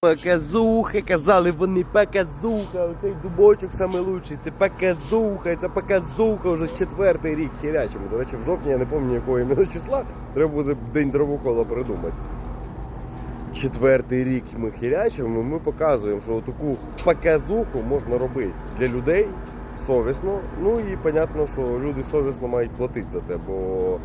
Показуха, казали вони показуха, оцей дубочок саме лучший, це показуха, це показуха вже четвертий рік хірячимо. До речі, в жовтні я не пам'ятаю якого іменно числа, треба буде день дровокола придумати. Четвертий рік ми хірячимо, ми показуємо, що таку показуху можна робити для людей совісно. Ну і понятно, що люди совісно мають платити за те, бо.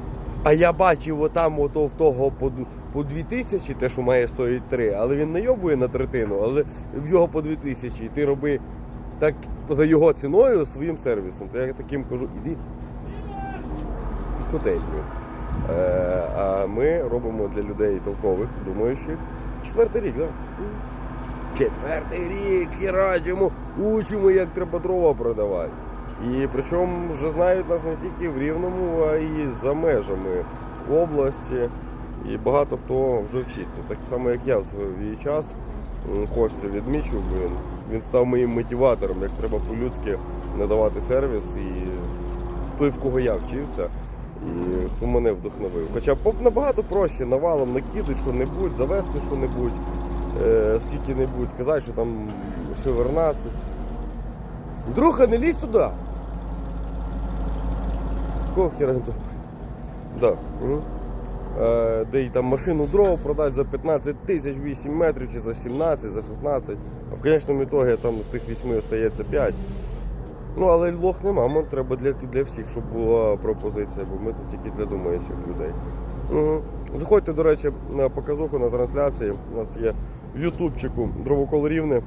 А я бачив отам ото в того по, по 2000, те, що має стоїть 3, але він найобує на третину, але в його по 2000, і ти роби так за його ціною своїм сервісом. То я таким кажу, іди в котельню. Е, а ми робимо для людей толкових, думаючих. Четвертий рік, так? Да? Четвертий рік і радимо, учимо, як треба дрова продавати. І причому вже знають нас не тільки в Рівному, а й за межами області. І багато хто вже вчиться. Так само, як я в свій час Костю відмічу, він, він став моїм мотиватором, як треба по-людськи надавати сервіс. І той, в кого я вчився, і хто мене вдохновив. Хоча набагато проще навалом накидати що-небудь, завести що-небудь, е, скільки-небудь, сказати, що там шевернаци. Друга, не лізь туди. Кого хера тут? Да. Е, де й там машину дров продати за 15 тисяч 8 метрів чи за 17, за 16. А в конечному ітогі там з тих 8 остається 5. Ну, але лох нема, нам треба для, для всіх, щоб була пропозиція, бо ми тут тільки для думаючих людей. Угу. Заходьте, до речі, на показуху на трансляції. У нас є в Ютубчику Дровокол Рівне.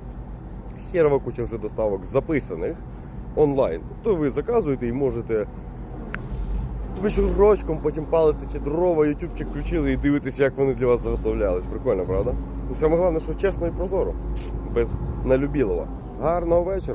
Херова куча вже доставок записаних онлайн. Тобто ви заказуєте і можете вечорочком потім палити ті дрова, ютубчик включили і дивитися, як вони для вас заготовлялись. Прикольно, правда? І саме головне, що чесно і прозоро, без налюбілова. Гарного вечора!